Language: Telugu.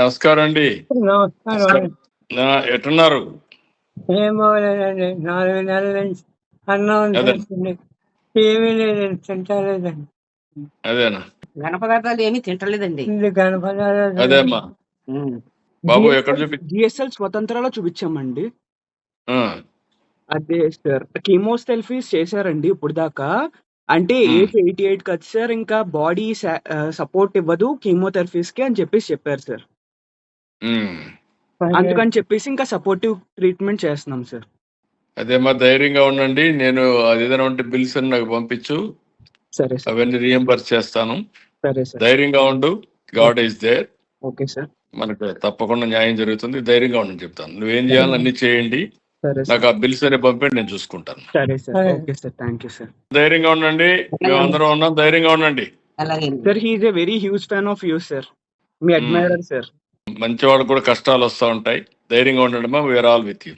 నమస్కారం అండి. నమస్కారం. ఎట్టున్నారు? ఏం బాగోలేదండి నాలుగు నెలల నుంచి అన్నం. తింటుంది ఏమీ లేదండి తింటలేదండి. అదేనా? ఘన పదార్థాలు ఏమీ తింటలేదండి. ఇది గణపతి అదే అమ్మా బాబు ఎక్కడ చూపి జిఎస్ఎల్ స్వతంత్రాలో చూపించామండి. అదే సార్ కీమోథెరపీస్ చేశారండి ఇప్పుడు దాకా అంటే. ఏజ్ ఎయిటీ ఎయిట్ కదా సార్ ఇంకా బాడీ సపోర్ట్ ఇవ్వదు కీమోథెరపీస్కి అని చెప్పేసి చెప్పారు సార్. ఉమ్. అందుకని చెప్పేసి ఇంకా సపోర్టివ్ ట్రీట్మెంట్ చేస్తున్నాం సార్ అదేమ్మా ధైర్యంగా ఉండండి. నేను అది ఏదైనా ఉంటే బిల్స్ అని నాకు పంపించు. సరే సార్ అవన్నీ రియంబర్స్ చేస్తాను. సరే సార్ ధైర్యంగా ఉండు. God is there okay sir మనకు తప్పకుండా న్యాయం జరుగుతుంది. ధైర్యంగా ఉండని చెప్తాను. నువ్వేం చేయాలో అన్ని చేయండి. సరే సార్ నాకు ఆ బిల్స్ అనే పంపండి నేను చూసుకుంటాను. సరే సార్ సరే. Okay sir thank you sir ధైర్యంగా ఉండండి. మేమందరం ఉన్నాం. ధైర్యంగా ఉండండి. అలాగే. Sir he is a very huge fan of you sir me admirer sir మంచివాడు కూడా కష్టాలు వస్తూ ఉంటాయి. ధైర్యంగా ఉండడమే మా ఆల్ విత్ యూ